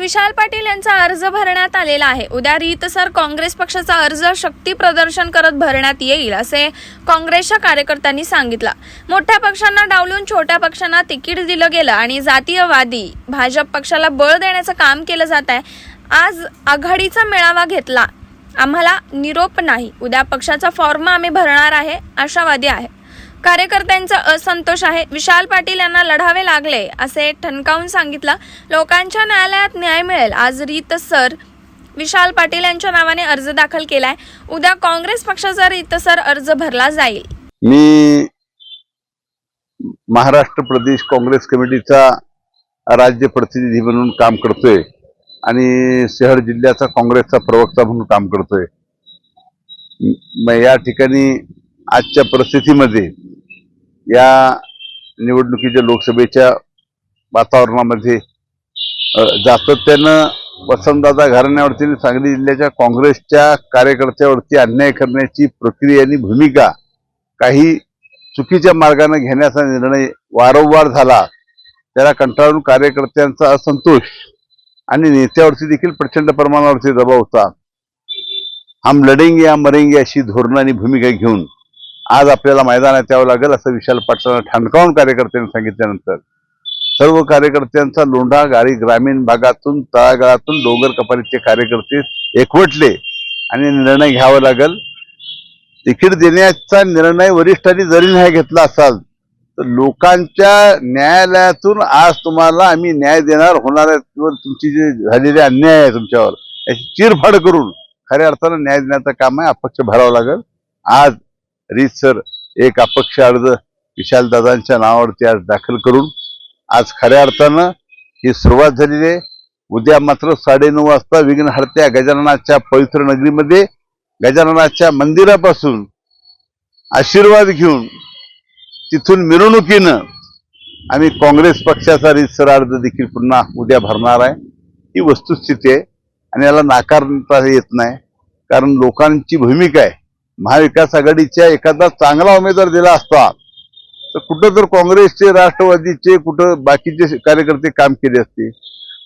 विशाल पाटील यांचा अर्ज भरण्यात आलेला आहे. उद्या रीतसर काँग्रेस पक्षाचा अर्ज शक्ती प्रदर्शन करत भरण्यात येईल असे काँग्रेसच्या कार्यकर्त्यांनी सांगितलं. मोठ्या पक्षांना डावलून छोट्या पक्षांना तिकीट दिलं गेलं आणि जातीयवादी भाजप पक्षाला बळ देण्याचं काम केलं जात आहे. आज आघाडीचा मेळावा घेतला. आम्हाला निरोप नाही. उद्या पक्षाचा फॉर्म आम्ही भरणार आहे आशावादी आहे. कार्यकर्त्यांचा असंतोष आहे. विशाल पाटील यांना लढावे लागले असे ठणकावून सांगितलं. लोकांच्या न्यायालयात न्याय मिळेल आज रीतसर विशाल पाटील यांच्या नावाने अर्ज दाखल केलाय. उद्या काँग्रेस पक्षाचा रीतसर अर्ज भरला जाईल. मी महाराष्ट्र प्रदेश काँग्रेस कमिटीचा राज्य प्रतिनिधी म्हणून काम करतोय आणि शहर जिल्ह्याचा काँग्रेसचा प्रवक्ता म्हणून काम करतोय. या ठिकाणी आजच्या परिस्थितीमध्ये या निवडणुकीच्या लोकसभेच्या वातावरणामध्ये अ, सातत्यानं वसंतदादा घराण्यावरती आणि सांगली जिल्ह्याच्या काँग्रेसच्या कार्यकर्त्यावरती अन्याय करण्याची प्रक्रिया आणि भूमिका काही चुकीच्या मार्गाने घेण्याचा निर्णय वारंवार झाला त्याला कंटाळून कार्यकर्त्यांचा असंतोष आणि नेत्यावरती देखील प्रचंड प्रमाणावरती दबाव होता. हम लढेंगे या मरेंगे अशी धोरणं आणि भूमिका घेऊन आज आपल्याला मैदानात यावं लागेल असं विशाल पाटलांना ठणकावून कार्यकर्त्यांनी सांगितल्यानंतर. सर्व कार्यकर्त्यांचा लोंढा गाडी ग्रामीण भागातून तळागाळातून डोंगर कपारीचे कार्यकर्ते एकवटले आणि निर्णय घ्यावा लागेल. तिकीट देण्याचा निर्णय वरिष्ठांनी जरी नाही घेतला असाल तर लोकांच्या न्यायालयातून आज तुम्हाला आम्ही न्याय देणार होणार तुमची जे झालेले अन्याय आहे तुमच्यावर याची चिरफाड करून खऱ्या अर्थानं न्याय देण्याचं काम आहे अपक्ष भरावं लागेल. आज रीतसर एक अपक्ष अर्ज विशालदादांच्या नावावरती आज दाखल करून आज खऱ्या अर्थानं ही सुरुवात झालेली आहे. उद्या मात्र साडेनऊ वाजता विघ्नहर्त्या गजाननाच्या पवित्र नगरीमध्ये गजाननाच्या मंदिरापासून आशीर्वाद घेऊन तिथून मिरवणुकीनं आम्ही काँग्रेस पक्षाचा रीतसर अर्ज देखील पुन्हा उद्या भरणार आहे. ही वस्तुस्थिती आहे आणि याला नाकारता येत नाही कारण लोकांची भूमिका आहे. महाविकास आघाडीच्या एखादा चांगला उमेदवार दिला असता तर कुठं तर काँग्रेसचे राष्ट्रवादीचे कुठं बाकीचे कार्यकर्ते काम केले असते.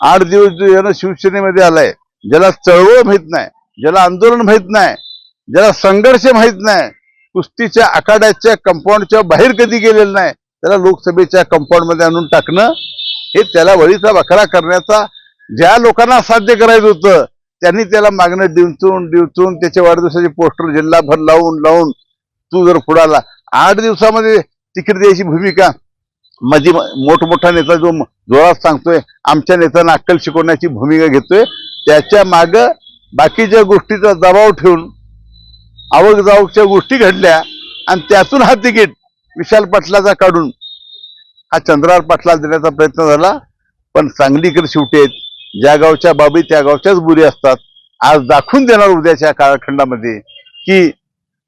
आठ दिवस जो यानं शिवसेनेमध्ये आलाय ज्याला चळवळ माहीत नाही ज्याला आंदोलन माहीत नाही ज्याला संघर्ष माहीत नाही कुस्तीच्या आखाड्याच्या कंपाऊंडच्या बाहेर कधी गेलेलं नाही त्याला लोकसभेच्या कंपाऊंडमध्ये आणून टाकणं हे त्याला वळीचा वखरा करण्याचा ज्या लोकांना साध्य करायचं होतं त्यांनी त्याला मागणं डिवचून दिवचून त्याच्या वाढदिवसाचे पोस्टर जिल्हाभर लावून लावून तू जर पुढाला आठ दिवसामध्ये तिकीट द्यायची भूमिका. माझी मोठमोठा नेता जो जोरात सांगतोय आमच्या नेत्यांना अक्कल शिकवण्याची भूमिका घेतोय त्याच्या माग बाकीच्या गोष्टीचा दबाव ठेवून आवक जावकच्या गोष्टी घडल्या आणि त्यातून हा तिकीट विशाल पाटलाचा काढून हा चंद्रार पाटला देण्याचा प्रयत्न झाला. पण सांगलीकर शेवटी आहेत. ज्या गावच्या बाबी त्या गावच्याच बुरी असतात. आज दाखवून देणार उद्याच्या कालखंडामध्ये की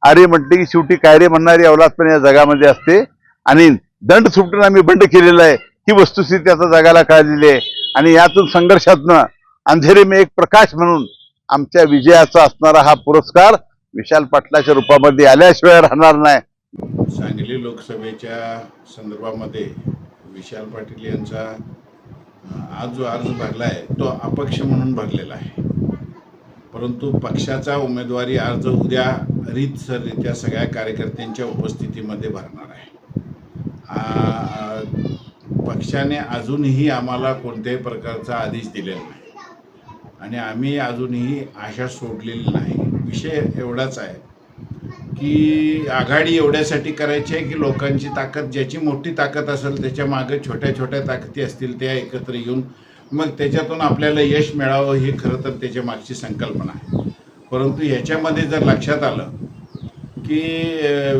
अरे म्हटले की शेवटी काय रे म्हणणारी अवलाद पण या जगामध्ये असते. आणि दंड सुटून आम्ही बंड केलेला आहे. ही वस्तुस्थिती आता जगाला कळलेली आहे. आणि यातून संघर्षातनं अंधेरे में एक प्रकाश म्हणून आमच्या विजयाचा असणारा हा पुरस्कार विशाल पाटलाच्या रूपामध्ये आल्याशिवाय राहणार नाही. सांगली लोकसभेच्या संदर्भामध्ये विशाल पाटील यांचा आज जो अर्ज भरला आहे तो अपक्ष म्हणून भरलेला आहे. परंतु पक्षाचा उमेदवारी अर्ज उद्या रीतसररित्या सगळ्या कार्यकर्त्यांच्या उपस्थितीमध्ये भरणार आहे. पक्षाने अजूनही आम्हाला कोणत्याही प्रकारचा आदेश दिलेला नाही. आणि आम्ही अजूनही आशा सोडलेली नाही. विषय एवढाच आहे. की आघाडी एवढ्यासाठी करायची आहे की लोकांची ताकद ज्याची मोठी ताकद असेल त्याच्यामागे छोट्या छोट्या ताकदी असतील त्या एकत्र येऊन मग त्याच्यातून आपल्याला यश मिळावं ही खरं तर त्याच्या मागची संकल्पना आहे. परंतु ह्याच्यामध्ये जर लक्षात आलं की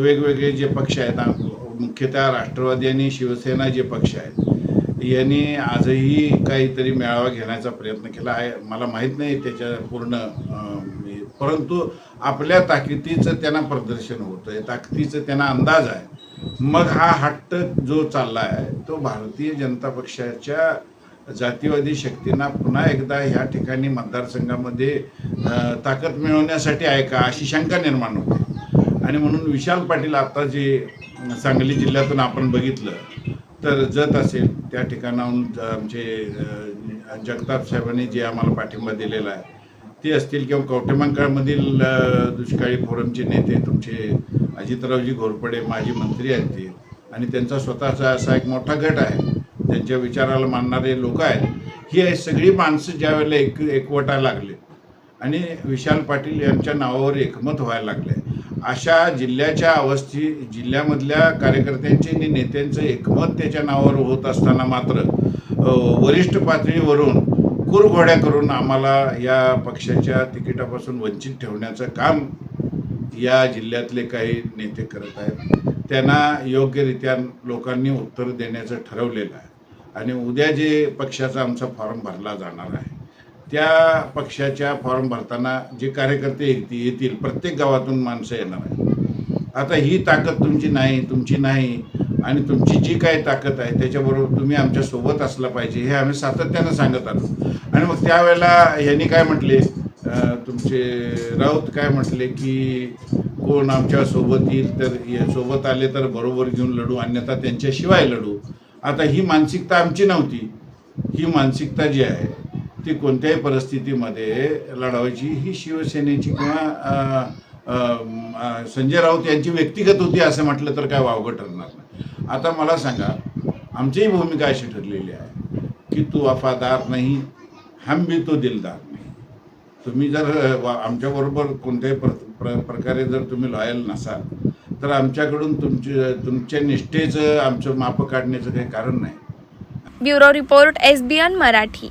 वेगवेगळे जे पक्ष आहेत मुख्यतः राष्ट्रवादी आणि शिवसेना जे पक्ष आहेत यांनी आजही काहीतरी मेळावा घेण्याचा प्रयत्न केला आहे. मला माहीत नाही त्याच्या पूर्ण परंतु आपल्या ताकदीचं त्यांना प्रदर्शन होतं आहे ताकदीचं त्यांना अंदाज आहे. मग हा हट्ट जो चालला आहे तो भारतीय जनता पक्षाच्या जातीवादी शक्तींना पुन्हा एकदा ह्या ठिकाणी मतदारसंघामध्ये ताकद मिळवण्यासाठी आहे का? अशी शंका निर्माण होते. आणि म्हणून विशाल पाटील आता जे सांगली जिल्ह्यातून आपण बघितलं तर जत असेल त्या ठिकाणाहून आमचे जगताप साहेबांनी जे आम्हाला पाठिंबा दिलेला आहे ते असतील किंवा कवटेमंकाळमधील दुष्काळी फोरमचे नेते तुमचे अजितरावजी घोरपडे माजी मंत्री आहेत ते आणि त्यांचा स्वतःचा असा एक मोठा गट आहे. त्यांच्या विचाराला मानणारे लोक आहेत. ही सगळी माणसं ज्या वेळेला एक एकवटा लागले. आणि विशाल पाटील यांच्या नावावर एकमत व्हायला लागले. अशा जिल्ह्याच्या अवस्थी जिल्ह्यामधल्या कार्यकर्त्यांचे आणि नेत्यांचं एकमत त्याच्या नावावर होत असताना मात्र वरिष्ठ पातळीवरून कुरघोड्या करून आम्हाला या पक्षाच्या तिकिटापासून वंचित ठेवण्याचं काम या जिल्ह्यातले काही नेते करत आहेत. त्यांना योग्यरित्या लोकांनी उत्तर देण्याचं ठरवलेलं आहे. आणि उद्या जे पक्षाचा आमचा फॉर्म भरला जाणार आहे त्या पक्षाच्या फॉर्म भरताना जे कार्यकर्ते येतील येतील प्रत्येक गावातून माणसं येणार आहेत. आता ही ताकद तुमची नाही तुमची नाही आणि तुमची जी काही ताकद आहे त्याच्याबरोबर तुम्ही आमच्यासोबत असलं पाहिजे हे आम्ही सातत्यानं सांगत आलो. आणि मग त्यावेळेला यांनी काय म्हटले? तुमचे राऊत काय म्हटले की कोण आमच्यासोबत येईल तर ये- सोबत आले तर बरोबर घेऊन लढू अन्यथा त्यांच्याशिवाय लढू. आता ही मानसिकता आमची नव्हती. ही मानसिकता जी आहे ती कोणत्याही परिस्थितीमध्ये लढवायची ही शिवसेनेची किंवा संजय राऊत यांची व्यक्तिगत होती असं म्हटलं तर काय वावगं ठरणार नाही. आता मला सांगा आमचीही भूमिका अशी ठरलेली आहे की तू वफादार नाही हम भी तो दिलदार नाही. तुम्ही जर आमच्याबरोबर कोणत्याही प्र प्र प्रकारे जर तुम्ही लॉयल नसाल तर आमच्याकडून तुमचे तुमच्या निष्ठेचं आमचं माप काढण्याचं काही कारण नाही. Bureau report SBN Marathi.